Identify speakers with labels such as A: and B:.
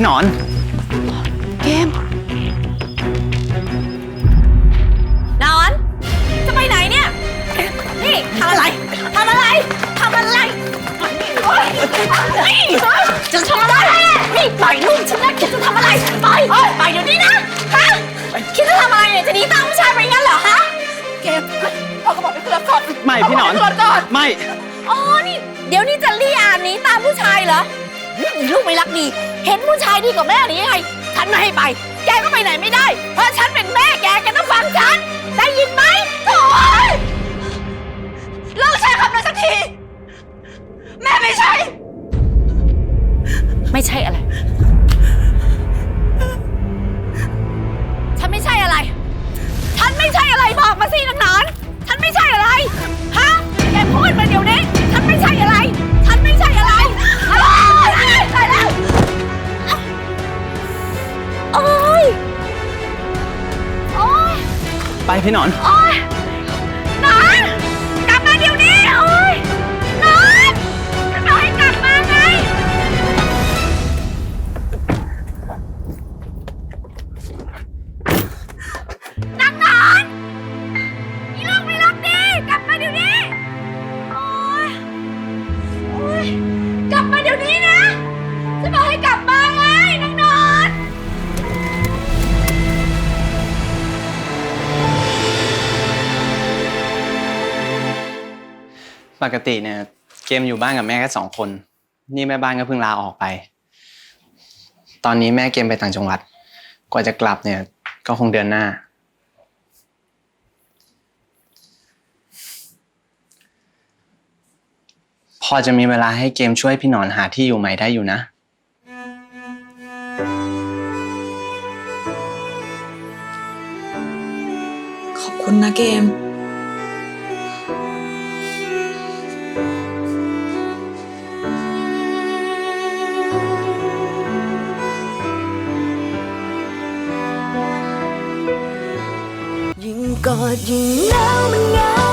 A: พี่หนอน
B: เกม นอน จะไปไหนเนี่ย นี่ทำอะไร ทำอะไร ทำอะไรโอ๊ยนี่จะทำอะไร นี่ปล่อยลูกฉันนะคิดจะทำอะไร ปล่อยปล่อยเดี๋ยวนี้นะ ฮะ คิดจะทำอะไรเนี่ย จะหนีตามผู้ชายไปงั้นเหรอฮะ เกมพ่อก็บอกไปขึ้นรถก่อน
A: ไม่พี่หนอน
B: พ่ก็บกไปขึ้รถก่อน
A: ไม่
B: อ๋อ นี่ เดี๋ยวนี้จะรีอาหนีตามผู้ชายเหรออืม ลูกไม่รักดี เห็นผู้ชายดีกว่าแม่หรือยังไงฉันไม่ให้ไป แกก็ไปไหนไม่ได้ เพราะฉันเป็นแม่แกแกต้องฟังฉัน ได้ยินไหมโถ่เลิกใช้คำนั้นสักที แม่ไม่ใช่ ไม่ใช่อะไร ฉันไม่ใช่อะไร ฉันไม่ใช่อะไรบอกมาสินางหนอน ไป
A: พี่หนอน
B: โอ๊ยหนอนกลับมาเดี๋ยวนี้โอ๊ยหนอนฉันบอกให้กลับมาไงนางหนอนอีลูกไม่รักดีกลับมาเดี๋ยวนี้ โอ๊ย โอ๊ย กลับมาเดี๋ยวนี้นะ จะบอกให้กลับ
A: ปกติเนี่ย เกมอยู่บ้านกับแม่แค่สองคน นี่แม่บ้านก็เพิ่งลาออกไป ตอนนี้แม่เกมไปต่างจังหวัด กว่าจะกลับเนี่ย ก็คงเดือนหน้า พอจะมีเวลาให้เกมช่วยพี่หนอนหาที่อยู่ใหม่ได้อยู่นะ
C: ขอบคุณนะเกม
D: กอดยิ่งหนาวมันเหงา